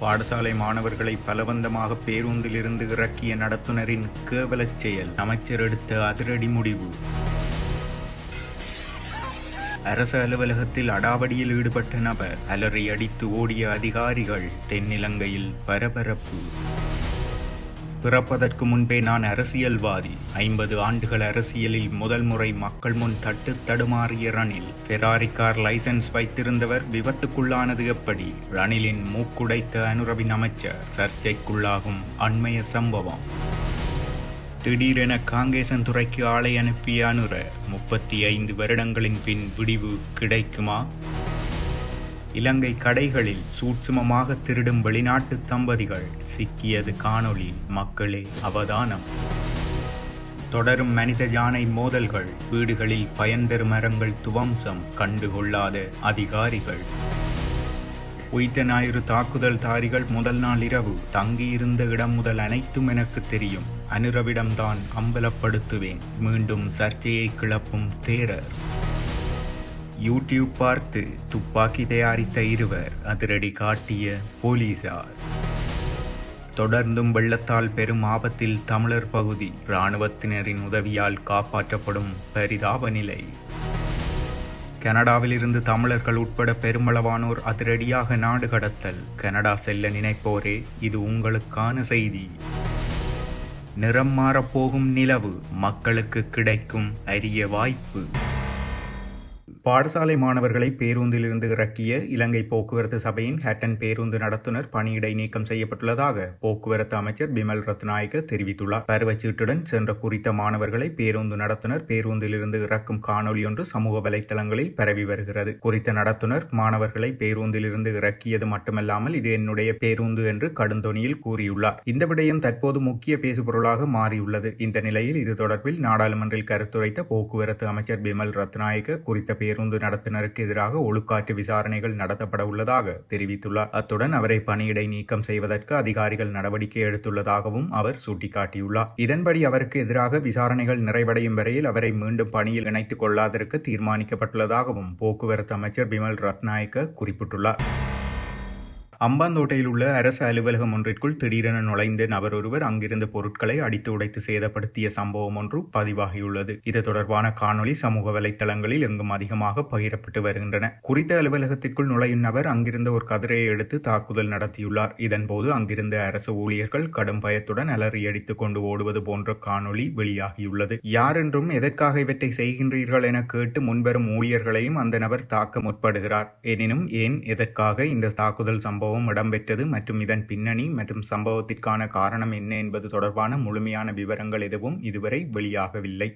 பாடசாலை மாணவர்களை பலவந்தமாக பேருந்திலிருந்து இறக்கிய நடத்துனரின் கேவலச் செயல். அமைச்சர் எடுத்த அதிரடி முடிவு. அரசு அலுவலகத்தில் அடாவடியில் ஈடுபட்ட நபர் அலறி அடித்து ஓடிய அதிகாரிகள் தென்னிலங்கையில் பரபரப்பு. பிறப்பதற்கு முன்பே நான் அரசியல்வாதி. ஐம்பது ஆண்டுகள் அரசியலில் முதல் முறை மக்கள் முன் தட்டு தடுமாறிய ரணில். ஃபெராரி கார் லைசென்ஸ் வைத்திருந்தவர் விபத்துக்குள்ளானது எப்படி? ரணிலின் மூக்குடைத்த அனுரவின் அமைச்சர் சர்ச்சைக்குள்ளாகும் அண்மைய சம்பவம். திடீரென காங்கேசன் துறைக்கு ஆளை அனுப்பிய அனுர முப்பத்தி ஐந்து வருடங்களின் பின் விடிவு கிடைக்குமா? இலங்கை கடைகளில் சூட்சுமமாக திருடும் வெளிநாட்டு தம்பதிகள் சிக்கியது காணொளி மக்களே அவதானம். தொடரும் மனித யானை மோதல்கள் வீடுகளில் பயன்தரு மரங்கள் துவம்சம் கண்டுகொள்ளாத அதிகாரிகள். உயித்த ஞாயிறு தாக்குதல் தாரிகள் முதல் நாள் இரவு தங்கியிருந்த இடம் முதல் அனைத்தும் எனக்கு தெரியும். அனுரவிடம்தான் அம்பலப்படுத்துவேன். மீண்டும் சர்ச்சையை கிளப்பும் தேரர். யூடியூப் பார்த்து துப்பாக்கி தயாரித்த இருவர் அதிரடி காட்டிய போலீசார். தொடர்ந்தும் வெள்ளத்தால் பெரும் ஆபத்தில் தமிழர் பகுதி இராணுவத்தினரின் உதவியால் காப்பாற்றப்படும் பரிதாப நிலை. கனடாவிலிருந்து தமிழர்கள் உட்பட பெருமளவானோர் அதிரடியாக நாடு கடத்தல். கனடா செல்ல நினைப்போரே இது உங்களுக்கான செய்தி. நிறம் மாறப்போகும் நிலவு மக்களுக்கு கிடைக்கும் அரிய வாய்ப்பு. பாடசாலை மாணவர்களை பேருந்திலிருந்து இறக்கிய இலங்கை போக்குவரத்து சபையின் ஹேட்டன் பேருந்து நடத்துனர் பணியிடை நீக்கம் செய்யப்பட்டுள்ளதாக போக்குவரத்து அமைச்சர் பிமல் ரத்நாயக்க தெரிவித்துள்ளார். பருவச்சீட்டுடன் சென்ற குறித்த மாணவர்களை பேருந்து நடத்துனர் பேருந்திலிருந்து இறக்கும் காணொலி ஒன்று சமூக வலைத்தளங்களில் பரவி வருகிறது. குறித்த நடத்துனர் மாணவர்களை பேருந்திலிருந்து இறக்கியது மட்டுமல்லாமல் இது என்னுடைய பேருந்து என்று கடுந்தொனியில் கூறியுள்ளார். இந்த விடயம் தற்போது முக்கிய பேசுபொருளாக மாறியுள்ளது. இந்த நிலையில் இது தொடர்பில் நாடாளுமன்றில் கருத்துரைத்த போக்குவரத்து அமைச்சர் பிமல் ரத்நாயக்க குறித்த பேர் பேருந்து நடத்துனருக்கு எதிராக ஒழுக்காற்று விசாரணைகள் நடத்தப்பட உள்ளதாக தெரிவித்துள்ளார். அத்துடன் அவரை பணியிடை நீக்கம் செய்வதற்கு அதிகாரிகள் நடவடிக்கை எடுத்துள்ளதாகவும் அவர் சுட்டிக்காட்டியுள்ளார். இதன்படி அவருக்கு எதிராக விசாரணைகள் நிறைவடையும் வரையில் அவரை மீண்டும் பணியில் இணைத்துக் கொள்ளாதற்கு தீர்மானிக்கப்பட்டுள்ளதாகவும் போக்குவரத்து அமைச்சர் பிமல் ரத்நாயக்க குறிப்பிட்டுள்ளார். அம்பாந்தோட்டையில் உள்ள அரசு அலுவலகம் ஒன்றிற்குள் திடீரென நுழைந்த நபர் ஒருவர் அங்கிருந்த பொருட்களை அடித்து உடைத்து சேதப்படுத்திய சம்பவம் ஒன்று பதிவாகியுள்ளது. இது தொடர்பான காணொளி சமூக வலைத்தளங்களில் எங்கும் அதிகமாக பகிரப்பட்டு வருகின்றன. குறித்த அலுவலகத்திற்குள் நுழையும் நபர் அங்கிருந்த ஒரு கதிரையை எடுத்து தாக்குதல் நடத்தியுள்ளார். இதன்போது அங்கிருந்த அரசு ஊழியர்கள் கடும் பயத்துடன் அலறி அடித்துக் கொண்டு ஓடுவது போன்ற காணொளி வெளியாகியுள்ளது. யார் என்றும் எதற்காக இவற்றை செய்கின்றீர்கள் என கேட்டு முன்வரும் ஊழியர்களையும் அந்த நபர் தாக்க முற்படுகிறார். எனினும் ஏன் எதற்காக இந்த தாக்குதல் சம்பவம் இடம்பெற்றது மற்றும் இதன் பின்னணி மற்றும் சம்பவத்திற்கான காரணம் என்ன என்பது தொடர்பான முழுமையான விவரங்கள் எதுவும் இதுவரை வெளியாகவில்லை.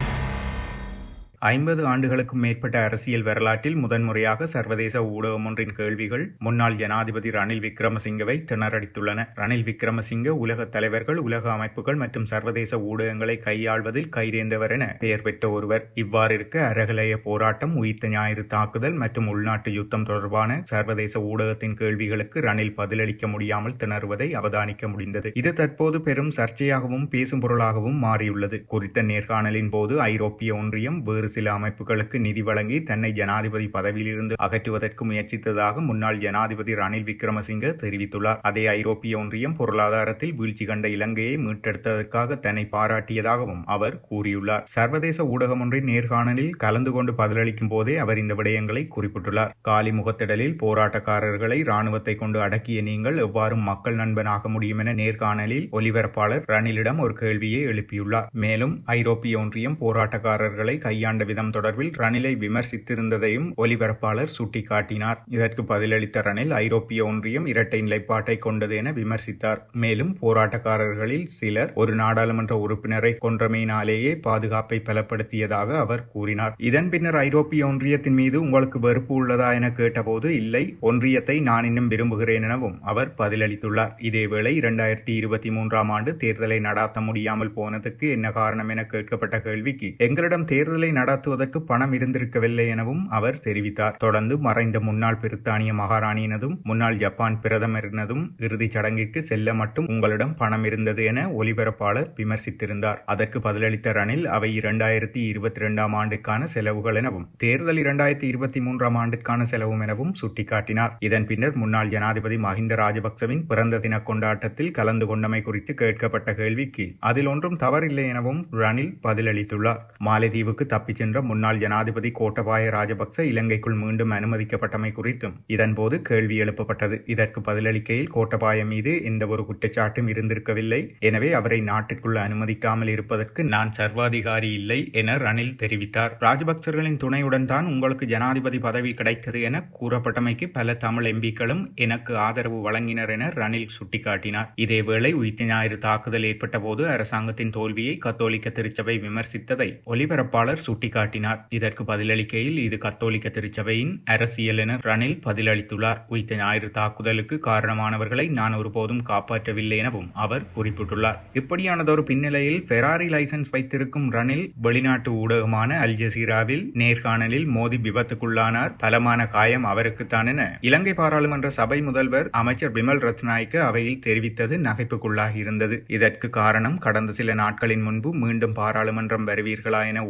ஐம்பது ஆண்டுகளுக்கும் மேற்பட்ட அரசியல் வரலாற்றில் முதன்முறையாக சர்வதேச ஊடகம் ஒன்றின் கேள்விகள் முன்னாள் ஜனாதிபதி ரணில் விக்ரமசிங்கவை திணறடித்துள்ளன. ரணில் விக்ரமசிங்க உலக தலைவர்கள் உலக அமைப்புகள் மற்றும் சர்வதேச ஊடகங்களை கையாள்வதில் கைதேர்ந்தவர் என பெயர் பெற்ற ஒருவர். இவ்வாறு இருக்க போராட்டம் உயிர்த்த ஞாயிறு தாக்குதல் மற்றும் உள்நாட்டு யுத்தம் தொடர்பான சர்வதேச ஊடகத்தின் கேள்விகளுக்கு ரணில் பதிலளிக்க முடியாமல் திணறுவதை அவதானிக்க முடிந்தது. இது தற்போது பெரும் சர்ச்சையாகவும் பேசும் பொருளாகவும் மாறியுள்ளது. குறித்த நேர்காணலின் போது ஐரோப்பிய ஒன்றியம் வேறு சில அமைப்புகளுக்கு நிதி வழங்கி தன்னை ஜனாதிபதி பதவியிலிருந்து அகற்றுவதற்கு முயற்சித்ததாக முன்னாள் ஜனாதிபதி ரணில் விக்ரமசிங்க தெரிவித்துள்ளார். அதே ஐரோப்பிய ஒன்றியம் பொருளாதாரத்தில் வீழ்ச்சி கண்ட இலங்கையை மீட்டெடுத்ததற்காக தன்னை பாராட்டியதாகவும் அவர் கூறியுள்ளார். சர்வதேச ஊடகம் ஒன்றின் நேர்காணலில் கலந்து கொண்டு பதிலளிக்கும் போதே அவர் இந்த விடயங்களை குறிப்பிட்டுள்ளார். காலி முகத்திடலில் போராட்டக்காரர்களை ராணுவத்தை கொண்டு அடக்கிய நீங்கள் எவ்வாறு மக்கள் நண்பனாக முடியும் என நேர்காணலில் ஒலிபரப்பாளர் ரணிலிடம் ஒரு கேள்வியை எழுப்பியுள்ளார். மேலும் ஐரோப்பிய ஒன்றியம் போராட்டக்காரர்களை கையாண்ட விதம் தொடர்பில் ரணிலை விமர்சித்திருந்ததையும் ஒலிபரப்பாளர் சுட்டிக்காட்டினார். இதற்கு பதிலளித்த ரணில் ஐரோப்பிய ஒன்றியம் இரட்டை நிலைப்பாட்டை கொண்டது என விமர்சித்தார். மேலும் போராட்டக்காரர்களில் சிலர் ஒரு நாடாளுமன்ற உறுப்பினரை கொன்றமையினாலேயே பாதுகாப்பை பலப்படுத்தியதாக அவர் கூறினார். இதன் பின்னர் ஐரோப்பிய ஒன்றியத்தின் மீது உங்களுக்கு வெறுப்பு உள்ளதா என கேட்டபோது இல்லை ஒன்றியத்தை நான் இன்னும் விரும்புகிறேன் எனவும் அவர் பதிலளித்துள்ளார். இதேவேளை இரண்டாயிரத்தி இருபத்தி மூன்றாம் ஆண்டு தேர்தலை நடாத்த முடியாமல் போனதுக்கு என்ன காரணம் என கேட்கப்பட்ட கேள்விக்கு எங்களிடம் தேர்தலை நட நடத்துவதற்கு பணம் இருந்திருக்கவில்லை எனவும் அவர் தெரிவித்தார். தொடர்ந்து மறைந்த முன்னாள் பிரித்தானிய மகாராணியினதும் முன்னாள் ஜப்பான் பிரதமரினதும் இறுதிச் சடங்கிற்கு செல்ல மட்டும் உங்களிடம் பணம் இருந்தது என ஒலிபரப்பாளர் விமர்சித்திருந்தார். அதற்கு பதிலளித்த ரணில் அவை இரண்டாயிரத்தி இருபத்தி இரண்டாம் ஆண்டுக்கான செலவுகள் எனவும் தேர்தல் இரண்டாயிரத்தி இருபத்தி மூன்றாம் ஆண்டுக்கான செலவும் எனவும் சுட்டிக்காட்டினார். இதன் பின்னர் முன்னாள் ஜனாதிபதி மஹிந்த ராஜபக்சவின் பிறந்த தின கொண்டாட்டத்தில் கலந்து கொண்டமை குறித்து கேட்கப்பட்ட கேள்விக்கு அதில் ஒன்றும் தவறில்லை எனவும் ரணில் பதிலளித்துள்ளார். மாலைதீவுக்கு தப்பிச் சென்ற முன்னாள் ஜனாதிபதி கோட்டபாய ராஜபக்ச இலங்கைக்குள் மீண்டும் அனுமதிக்கப்பட்டமை குறித்தும் இதன்போது கேள்வி எழுப்பப்பட்டது. இதற்கு பதிலளிக்கையில் கோட்டபாய மீது எந்த ஒரு குற்றச்சாட்டும் இருந்திருக்கவில்லை. எனவே அவரை நாட்டிற்குள் அனுமதிக்காமல் இருப்பதற்கு நான் சர்வாதிகாரி இல்லை என ரணில் தெரிவித்தார். ராஜபக்சர்களின் துணையுடன் தான் உங்களுக்கு ஜனாதிபதி பதவி கிடைத்தது என கூறப்பட்டமைக்கு பல தமிழ் எம்பிக்களும் எனக்கு ஆதரவு வழங்கினர் என ரணில் சுட்டிக்காட்டினார். இதேவேளை உயிர்த்த ஞாயிறு தாக்குதல் ஏற்பட்ட போது அரசாங்கத்தின் தோல்வியை கத்தோலிக்க திருச்சபை விமர்சித்ததை ஒலிபரப்பாளர் சுட்டிக்காட்டினார். இதற்கு பதிலளிக்கையில் இது கத்தோலிக்க திருச்சபையின் அரசியல் என ரணில் பதிலளித்துள்ளார். உயிர்த்த ஞாயிறு தாக்குதலுக்கு காரணமானவர்களை நான் ஒருபோதும் காப்பாற்றவில்லை எனவும் அவர் குறிப்பிட்டுள்ளார். இப்படியானதொரு பின்னணியில் ஃபெராரி லைசன்ஸ் வைத்திருக்கும் ரணில் வெளிநாட்டு ஊடகமான அல் ஜசீராவில் நேர்காணலில் மோதி விபத்துக்குள்ளானார். பலமான காயம் அவருக்குத்தான் என இலங்கை பாராளுமன்ற சபை முதல்வர் அமைச்சர் பிமல் ரத்நாயக்க அவையில் தெரிவித்தது நகைப்புக்குள்ளாகி இருந்தது. இதற்கு காரணம் கடந்த சில நாட்களின் முன்பு மீண்டும் பாராளுமன்றம் வருவீர்களா என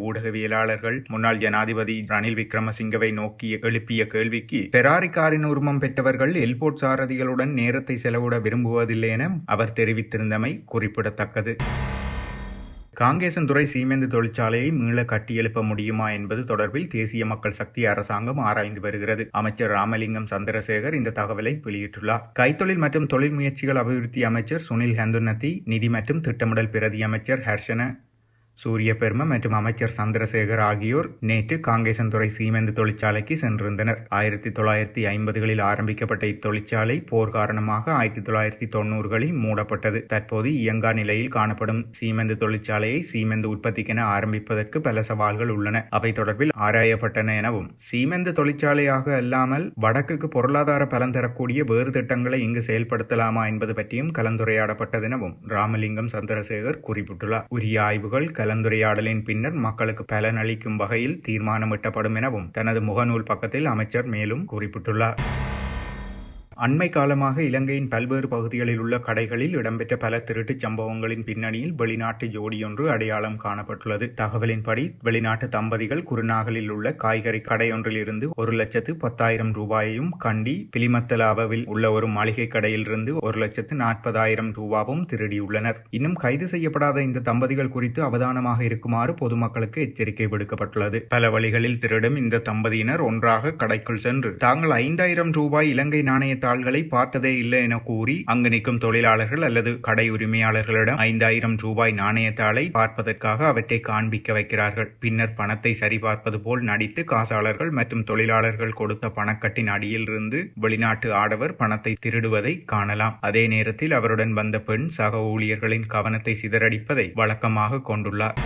ஊடகவியலாளர்கள் முன்னாள் ஜனாதிபதி ரணில் விக்ரமசிங்கவை நோக்கி எழுப்பிய கேள்விக்கு பெராரி காரின் உரிமம் பெற்றவர்கள் எல்போர்ட் சாரதிகளுடன் நேரத்தை செலவிட விரும்புவதில்லை என அவர் தெரிவித்திருந்தமை குறிப்பிடத்தக்கது. காங்கேசன்துறை சீமெந்து தொழிற்சாலையை மீள கட்டியெழுப்ப முடியுமா என்பது தொடர்பில் தேசிய மக்கள் சக்தி அரசாங்கம் ஆராய்ந்து வருகிறது. அமைச்சர் ராமலிங்கம் சந்திரசேகர் இந்த தகவலை வெளியிட்டுள்ளார். கைத்தொழில் மற்றும் தொழில் முயற்சிகள் அபிவிருத்தி அமைச்சர் சுனில் ஹந்துநத்தி நிதி மற்றும் திட்டமிடல் பிரதி அமைச்சர் ஹர்ஷன சூரிய பெரும மற்றும் அமைச்சர் சந்திரசேகர் ஆகியோர் நேற்று காங்கேசன்துறை சீமெந்து தொழிற்சாலைக்கு சென்றிருந்தனர். ஆயிரத்தி தொள்ளாயிரத்தி ஐம்பதுகளில் ஆரம்பிக்கப்பட்ட இத்தொழிற்சாலை போர் காரணமாக ஆயிரத்தி தொள்ளாயிரத்தி தொண்ணூறுகளில் மூடப்பட்டது. தற்போது இயங்கா நிலையில் காணப்படும் சீமெந்து தொழிற்சாலையை சீமெந்து உற்பத்திக்கென ஆரம்பிப்பதற்கு பல சவால்கள் உள்ளன. அவை தொடர்பில் ஆராயப்பட்டன எனவும் சீமெந்து தொழிற்சாலையாக அல்லாமல் வடக்குக்கு பொருளாதார பலன் தரக்கூடிய வேறு திட்டங்களை இங்கு செயல்படுத்தலாமா என்பது பற்றியும் கலந்துரையாடப்பட்டதெனவும் ராமலிங்கம் சந்திரசேகர் குறிப்பிட்டுள்ளார். உரிய ஆய்வுகள் கலந்துரையாடலின் பின்னர் மக்களுக்கு பலனளிக்கும் வகையில் தீர்மானமிட்டப்படும் எனவும் தனது முகநூல் பக்கத்தில் அமைச்சர் மேலும் குறிப்பிட்டுள்ளார். அண்மை காலமாக இலங்கையின் பல்வேறு பகுதிகளில் உள்ள கடைகளில் இடம்பெற்ற பல திருட்டுச் சம்பவங்களின் பின்னணியில் வெளிநாட்டு ஜோடியொன்று அடையாளம் காணப்பட்டுள்ளது. தகவலின்படி வெளிநாட்டு தம்பதிகள் குருநாகலில் உள்ள காய்கறி கடையொன்றில் இருந்து ஒரு லட்சத்து பத்தாயிரம் ரூபாயையும் கண்டி பிலிமத்தலாவில் உள்ள ஒரு மளிகை கடையிலிருந்து ஒரு லட்சத்து நாற்பதாயிரம் ரூபாவும் திருடியுள்ளனர். இன்னும் கைது செய்யப்படாத இந்த தம்பதிகள் குறித்து அவதானமாக இருக்குமாறு பொதுமக்களுக்கு எச்சரிக்கை விடுக்கப்பட்டுள்ளது. பல வழிகளில் திருடும் இந்த தம்பதியினர் ஒன்றாக கடைக்குள் சென்று தாங்கள் ஐந்தாயிரம் ரூபாய் இலங்கை நாணயத்தை தாள்களை பார்த்ததே இல்லை என கூறி அங்கு நிற்கும் தொழிலாளர்கள் அல்லது கடை உரிமையாளர்களிடம் ஐந்தாயிரம் ரூபாய் நாணயத்தாளை பார்ப்பதற்காக அவற்றை காண்பிக்க வைக்கிறார்கள். பின்னர் பணத்தை சரிபார்ப்பது போல் நடித்து காசாளர்கள் மற்றும் தொழிலாளர்கள் கொடுத்த பணக்கட்டின் அடியில் இருந்து வெளிநாட்டு ஆடவர் பணத்தை திருடுவதை காணலாம். அதே நேரத்தில் அவருடன் வந்த பெண் சக ஊழியர்களின் கவனத்தை சிதறடிப்பதை வழக்கமாக கொண்டுள்ளார்.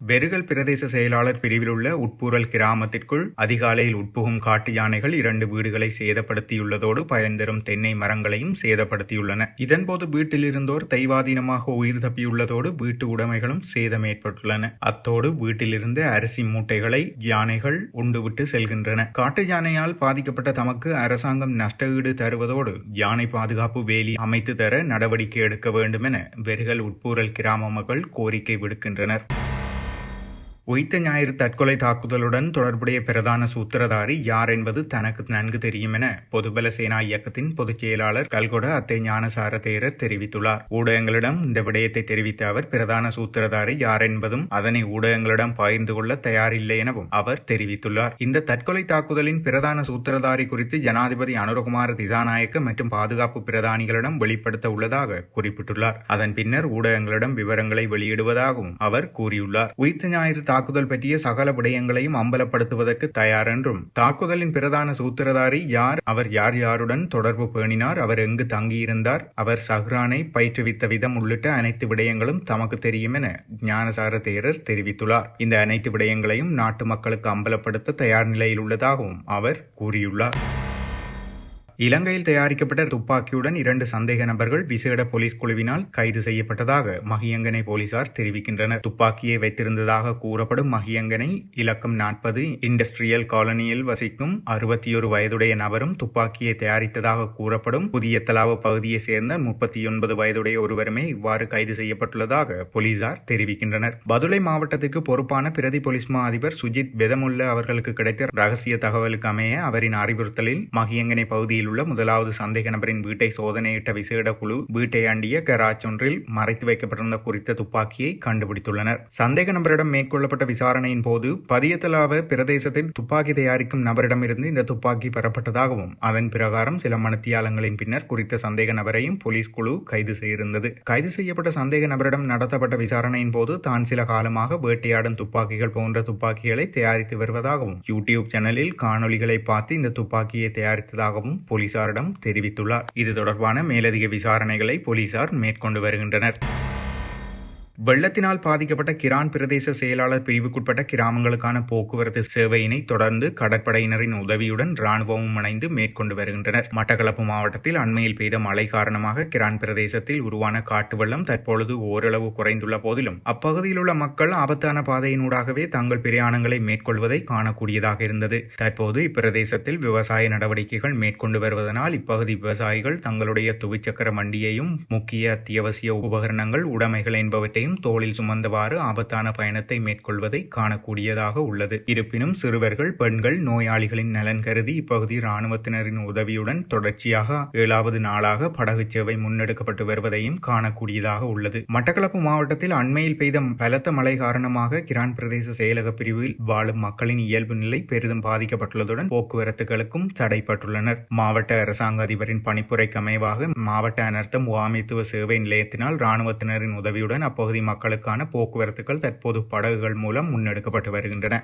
வெறுகல் பிரதேச செயலாளர் பிரிவில் உள்ள உட்பூரல் கிராமத்திற்குள் அதிகாலையில் உட்புகும் காட்டு யானைகள் இரண்டு வீடுகளை சேதப்படுத்தியுள்ளதோடு பயன்தரும் தென்னை மரங்களையும் சேதப்படுத்தியுள்ளன. இதன்போது வீட்டில் இருந்தோர் தெய்வாதீனமாக உயிர் தப்பியுள்ளதோடு வீட்டு உடைமைகளும் சேதம் ஏற்பட்டுள்ளன அத்தோடு வீட்டிலிருந்து அரிசி மூட்டைகளை யானைகள் உண்டுவிட்டு செல்கின்றன. காட்டு யானையால் பாதிக்கப்பட்ட தமக்கு அரசாங்கம் நஷ்டஈடு தருவதோடு யானை பாதுகாப்பு வேலி அமைத்து தர நடவடிக்கை எடுக்க வேண்டும் என வெறுகல் உட்பூரல் கிராம மக்கள் கோரிக்கை விடுக்கின்றனர். உயிர்த்த ஞாயிறு தற்கொலை தாக்குதலுடன் தொடர்புடைய பிரதான சூத்திரதாரி யார் என்பது தனக்கு நன்கு தெரியும் என பொதுபல சேனா இயக்கத்தின் பொதுச் செயலாளர் கல்கொட அத்தை ஞானசார தேரர் தெரிவித்துள்ளார். ஊடகங்களிடம் இந்த விடயத்தை தெரிவித்த அவர் பிரதான சூத்திரதாரி யார் என்பதும் அதனை ஊடகங்களிடம் பகிர்ந்து கொள்ள தயாரில்லை எனவும் அவர் தெரிவித்துள்ளார். இந்த தற்கொலை தாக்குதலின் பிரதான சூத்திரதாரி குறித்து ஜனாதிபதி அனுரகுமார திசாநாயக்க மற்றும் பாதுகாப்பு பிரதானிகளிடம் வெளிப்படுத்த உள்ளதாக குறிப்பிட்டுள்ளார். அதன் பின்னர் ஊடகங்களிடம் விவரங்களை வெளியிடுவதாகவும் அவர் கூறியுள்ளார். உயிர்த்த ஞாயிறு தாக்குதல் பற்றிய சகல விடயங்களையும் அம்பலப்படுத்துவதற்கு தயார் என்றும் தாக்குதலின் பிரதான சூத்திரதாரி யார்? அவர் யார் யாருடன் தொடர்பு பேணினார்? அவர் எங்கு தங்கியிருந்தார்? அவர் சஹ்ரானை பயிற்றுவித்த விதம் உள்ளிட்ட அனைத்து விடயங்களும் தமக்கு தெரியும் என ஞானசார தேரர் தெரிவித்துள்ளார். இந்த அனைத்து விடயங்களையும் நாட்டு மக்களுக்கு அம்பலப்படுத்த தயார் நிலையில் உள்ளதாகவும் அவர் கூறியுள்ளார். இலங்கையில் தயாரிக்கப்பட்ட துப்பாக்கியுடன் இரண்டு சந்தேக நபர்கள் விசேட போலீஸ் குழுவினால் கைது செய்யப்பட்டதாக மகியங்கனை போலீசார் தெரிவிக்கின்றனர். துப்பாக்கியை வைத்திருந்ததாக கூறப்படும் மகியங்கனை இலக்கம் நாற்பது இண்டஸ்ட்ரியல் காலனியில் வசிக்கும் அறுபத்தி ஒரு வயதுடைய நபரும் துப்பாக்கியை தயாரித்ததாக கூறப்படும் புதிய தலாவு பகுதியை சேர்ந்த முப்பத்தி ஒன்பது வயதுடைய ஒருவருமே இவ்வாறு கைது செய்யப்பட்டுள்ளதாக போலீசார் தெரிவிக்கின்றனர். பதுளை மாவட்டத்திற்கு பொறுப்பான பிரதி போலீஸ் மா அதிபர் சுஜித் பெதமுல்ல அவர்களுக்கு கிடைத்த ரகசிய தகவலுக்கு அமைய அவரின் அறிவுறுத்தலில் மகியங்கனை பகுதியில் உள்ள முதலாவது சந்தேக நபரின் வீட்டை சோதனையிட்ட விசேட குழு வீட்டை அண்டிய கராச் ஒன்றில் மறைத்து வைக்கப்பட்டிருந்த குறித்த துப்பாக்கியை கண்டுபிடித்துள்ளனர். சந்தேக நபரிடம் மேற்கொள்ளப்பட்ட விசாரணையின் போது பதியத்தலாவ பிரதேசத்தில் துப்பாக்கி தயாரிக்கும் நபரிடமிருந்து இந்த துப்பாக்கி பெறப்பட்டதாகவும் அதன் பிரகாரம் சில மணித்தியாலங்களின் பின்னர் குறித்த சந்தேக நபரையும் போலீஸ் குழு கைது செய்திருந்தது. கைது செய்யப்பட்ட சந்தேக நபரிடம் நடத்தப்பட்ட விசாரணையின் போது தான் சில காலமாக வேட்டையாடும் துப்பாக்கிகள் போன்ற துப்பாக்கிகளை தயாரித்து வருவதாகவும் யூடியூப் சேனலில் காணொளிகளை பார்த்து இந்த துப்பாக்கியை தயாரித்ததாகவும் போலீசாரிடம் தெரிவித்துள்ளார். இது தொடர்பான மேலதிக விசாரணைகளை போலீசார் மேற்கொண்டு வருகின்றனர். வெள்ளத்தினால் பாதிக்கப்பட்ட கிரான் பிரதேச செயலாளர் பிரிவுக்குட்பட்ட கிராமங்களுக்கான போக்குவரத்து சேவையினை தொடர்ந்து கடற்படையினரின் உதவியுடன் ராணுவமும் இணைந்து மேற்கொண்டு வருகின்றனர். மட்டக்களப்பு மாவட்டத்தில் அண்மையில் பெய்த மழை காரணமாக கிரான் பிரதேசத்தில் உருவான காட்டு வெள்ளம் தற்பொழுது ஓரளவு குறைந்துள்ள போதிலும் அப்பகுதியில் உள்ள மக்கள் ஆபத்தான பாதையினூடாகவே தங்கள் பிரயாணங்களை மேற்கொள்வதை காணக்கூடியதாக இருந்தது. தற்போது இப்பிரதேசத்தில் விவசாய நடவடிக்கைகள் மேற்கொண்டு வருவதனால் இப்பகுதி விவசாயிகள் தங்களுடைய துவிச்சக்கர வண்டியையும் முக்கிய அத்தியாவசிய உபகரணங்கள் உடைமைகள் என்பவற்றையும் தோளில் சுமந்தவாறு ஆபத்தான பயணத்தை மேற்கொள்வதை காணக்கூடியதாக உள்ளது. இருப்பினும் சிறுவர்கள் பெண்கள் நோயாளிகளின் நலன் கருதி இப்பகுதி ராணுவத்தினரின் உதவியுடன் தொடர்ச்சியாக ஏழாவது நாளாக படகு சேவை முன்னெடுக்கப்பட்டு வருவதையும் காணக்கூடியதாக உள்ளது. மட்டக்களப்பு மாவட்டத்தில் அண்மையில் பெய்த பலத்த மழை காரணமாக கிரான் பிரதேச செயலக பிரிவில் வாழும் மக்களின் இயல்பு நிலை பெரிதும் பாதிக்கப்பட்டுள்ளதுடன் போக்குவரத்துகளுக்கும் தடைப்பட்டுள்ளனர் மாவட்ட அரசாங்க அதிபரின் பணிப்புரைக்கு அமைவாக மாவட்ட அனர்த்த முகாமைத்துவ சேவை நிலையத்தினால் ராணுவத்தினரின் உதவியுடன் அப்பகுதி மக்களுக்கான போக்குவரத்துகள் தற்போது படகுகள் மூலம் முன்னெடுக்கப்பட்டு வருகின்றன.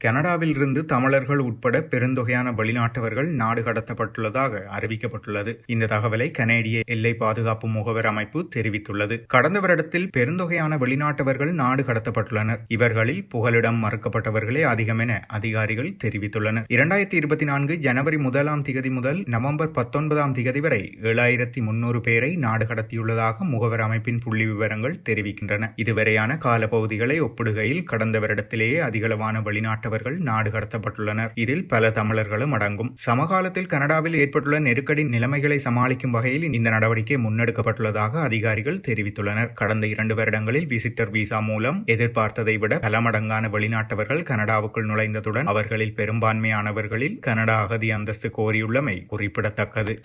கனடாவில் இருந்து தமிழர்கள் உட்பட பெருந்தொகையான வெளிநாட்டவர்கள் நாடு கடத்தப்பட்டுள்ளதாக அறிவிக்கப்பட்டுள்ளது. இந்த தகவலை கனேடிய எல்லை பாதுகாப்பு முகவர் அமைப்பு தெரிவித்துள்ளது. கடந்த வருடத்தில் பெருந்தொகையான வெளிநாட்டவர்கள் நாடு கடத்தப்பட்டுள்ளனர். இவர்களில் புகலிடம் மறுக்கப்பட்டவர்களே அதிகம் என அதிகாரிகள் தெரிவித்துள்ளனர். இரண்டாயிரத்தி இருபத்தி நான்கு ஜனவரி முதலாம் திகதி முதல் நவம்பர் பத்தொன்பதாம் திகதி வரை ஏழாயிரத்தி முன்னூறு பேரை நாடு கடத்தியுள்ளதாக முகவர் அமைப்பின் புள்ளி விவரங்கள் தெரிவிக்கின்றன. இதுவரையான காலப்பகுதிகளை ஒப்பிடுகையில் கடந்த வருடத்திலேயே அதிகளவான வெளிநாட்டு அவர்கள் நாடு கடத்தப்பட்டுள்ளனர். இதில் பல தமிழர்களும் அடங்கும். சமகாலத்தில் கனடாவில் ஏற்பட்டுள்ள நெருக்கடி நிலைமைகளை சமாளிக்கும் வகையில் இந்த நடவடிக்கை முன்னெடுக்கப்பட்டுள்ளதாக அதிகாரிகள் தெரிவித்துள்ளனர். கடந்த இரண்டு வருடங்களில் விசிட்டர் விசா மூலம் எதிர்பார்த்ததை விட பல மடங்கான வெளிநாட்டவர்கள் கனடாவுக்குள் நுழைந்ததுடன் அவர்களில் பெரும்பான்மையானவர்களில் கனடா அகதி அந்தஸ்து கோரியுள்ளமை குறிப்பிடத்தக்கது.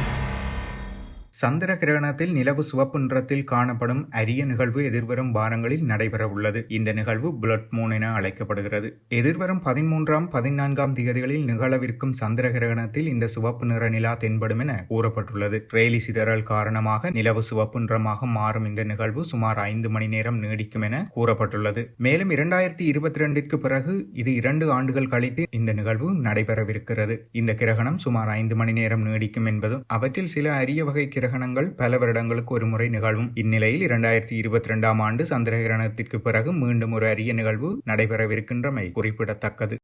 சந்திர கிரகணத்தில் நிலவு சிவப்பு நிறத்தில் காணப்படும் அரிய நிகழ்வு எதிர்வரும் வாரங்களில் நடைபெறவுள்ளது இந்த நிகழ்வு புளட் மூன் என அழைக்கப்படுகிறது. எதிர்வரும் பதிமூன்றாம் பதினான்காம் திகதிகளில் நிகழவிருக்கும் சந்திர கிரகணத்தில் இந்த சிவப்பு நிற நிலா தென்படும் என கூறப்பட்டுள்ளது. ரேலி சிதறல் காரணமாக நிலவு சிவப்பு நிறமாக மாறும் இந்த நிகழ்வு சுமார் ஐந்து மணி நேரம் நீடிக்கும் என கூறப்பட்டுள்ளது. மேலும் இரண்டாயிரத்தி இருபத்தி ரெண்டிற்கு பிறகு இது இரண்டு ஆண்டுகள் கழித்து இந்த நிகழ்வு நடைபெறவிருக்கிறது. இந்த கிரகணம் சுமார் ஐந்து மணி நேரம் நீடிக்கும் என்பதும் அவற்றில் சில அரிய வகை கிரகணங்கள் பல வருடங்களுக்கு ஒரு முறை நிகழும் இந்நிலையில் இரண்டாயிரத்தி இருபத்தி ரெண்டாம் ஆண்டு சந்திர கிரகணத்திற்கு பிறகு மீண்டும் ஒரு அரிய நிகழ்வு நடைபெறவிருக்கின்றமை குறிப்பிடத்தக்கது.